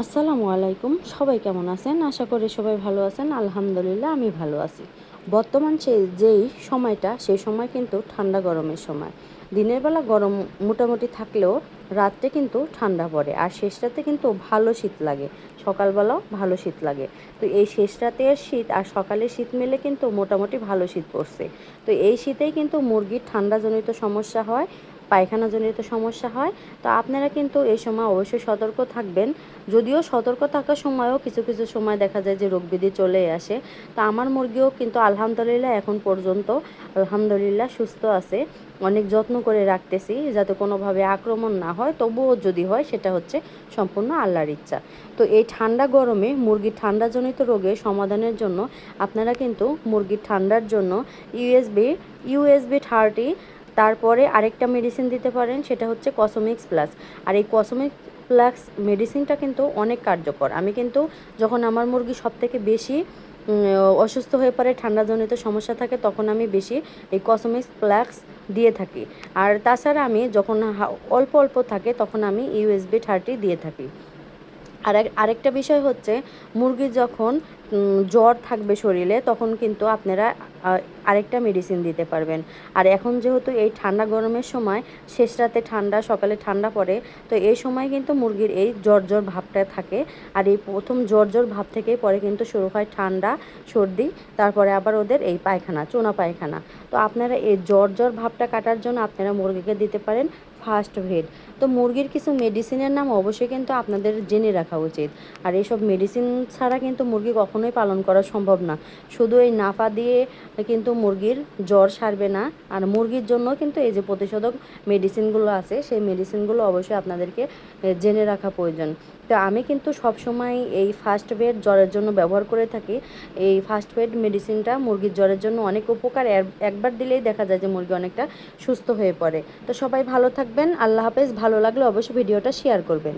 আসসালামু আলাইকুম। সবাই কেমন আছেন? আশা করি সবাই ভালো আছেন। আলহামদুলিল্লাহ, আমি ভালো আছি। বর্তমান সে যেই সময়টা, সেই সময় কিন্তু ঠান্ডা গরমের সময়। দিনের বেলা গরম মোটামুটি থাকলেও রাত্রে কিন্তু ঠান্ডা পড়ে। আর শেষ রাতে কিন্তু ভালো শীত লাগে। সকালবেলাও ভালো শীত লাগে। তো এই শেষ রাতের শীত আর সকালের শীত মিলে কিন্তু মোটামুটি ভালো শীত পড়ছে। তো এই শীতেই কিন্তু মুরগির ঠান্ডাজনিত সমস্যা হয়। পায়খানাজনিত সমস্যা হয়, তো আপনারা কিন্তু এই সময় অবশ্যই সতর্ক থাকবেন। যদিও সতর্ক থাকার সময়ও কিছু কিছু সময় দেখা যায় যে রোগ ব্যাধি চলে আসে। তো আমার মুরগিও কিন্তু আলহামদুলিল্লাহ এখন পর্যন্ত আলহামদুলিল্লাহ সুস্থ আছে। অনেক যত্ন করে রাখতেছি যাতে কোনোভাবে আক্রমণ না হয়, তবুও যদি হয় সেটা হচ্ছে সম্পূর্ণ আল্লাহর ইচ্ছা। তো এই ঠান্ডা গরমে মুরগির ঠান্ডাজনিত রোগের সমাধানের জন্য আপনারা কিন্তু মুরগির ঠান্ডার জন্য ইউএসবি ইউএসবি থার্টি তারপরে আরেকটা মেডিসিন দিতে পারেন, সেটা হচ্ছে কসমিক্স প্লাস আর এই কসমিক্স প্লাস মেডিসিনটা কিন্তু অনেক কার্যকর। আমি কিন্তু যখন আমার মুরগি সব থেকে বেশি অসুস্থ হয়ে পড়ে, ঠান্ডাজনিত সমস্যা থাকে, তখন আমি বেশি এই কসমিক্স প্লাক্স দিয়ে থাকি। আর তাছাড়া আমি যখন অল্প অল্প থাকে, তখন আমি ইউএসবি থার্টি দিয়ে থাকি। আর আরেকটা বিষয় হচ্ছে, মুরগি যখন জ্বর থাকবে শরীরে, তখন কিন্তু আপনারা আরেকটা মেডিসিন দিতে পারবেন। আর এখন যেহেতু এই ঠান্ডা গরমের সময়, শেষ রাতে ঠান্ডা, সকালে ঠান্ডা পড়ে, তো এই সময় কিন্তু মুরগির এই জ্বর জ্বর ভাবটা থাকে। আর এই প্রথম জ্বর জ্বর ভাব থেকেই পরে কিন্তু শুরু হয় ঠান্ডা, সর্দি, তারপরে আবার ওদের এই পায়খানা, চোনা পায়খানা। তো আপনারা এই জ্বর জ্বর ভাবটা কাটার জন্য আপনারা মুরগিকে দিতে পারেন ফার্স্ট ভেড তো মুরগির কিছু মেডিসিনের নাম অবশ্যই কিন্তু আপনাদের জেনে রাখা উচিত। আর এইসব মেডিসিন ছাড়া কিন্তু মুরগি কখনোই পালন করা সম্ভব না। শুধু এই নাফা দিয়ে কিন্তু মুরগির জ্বর সারবে না। আর মুরগির জন্য কিন্তু এই যে প্রতিষেধক মেডিসিনগুলো আছে, সেই মেডিসিনগুলো অবশ্যই আপনাদেরকে জেনে রাখা প্রয়োজন। তো আমি কিন্তু সবসময় এই ফার্স্ট বেড জ্বরের জন্য ব্যবহার করে থাকি। এই ফার্স্ট বেড মেডিসিনটা মুরগির জ্বরের জন্য অনেক উপকার। একবার দিলেই দেখা যায় যে মুরগি অনেকটা সুস্থ হয়ে পড়ে। তো সবাই ভালো থাকবেন। আল্লাহ হাফেজ। ভালো লাগলে অবশ্যই ভিডিওটা শেয়ার করবেন।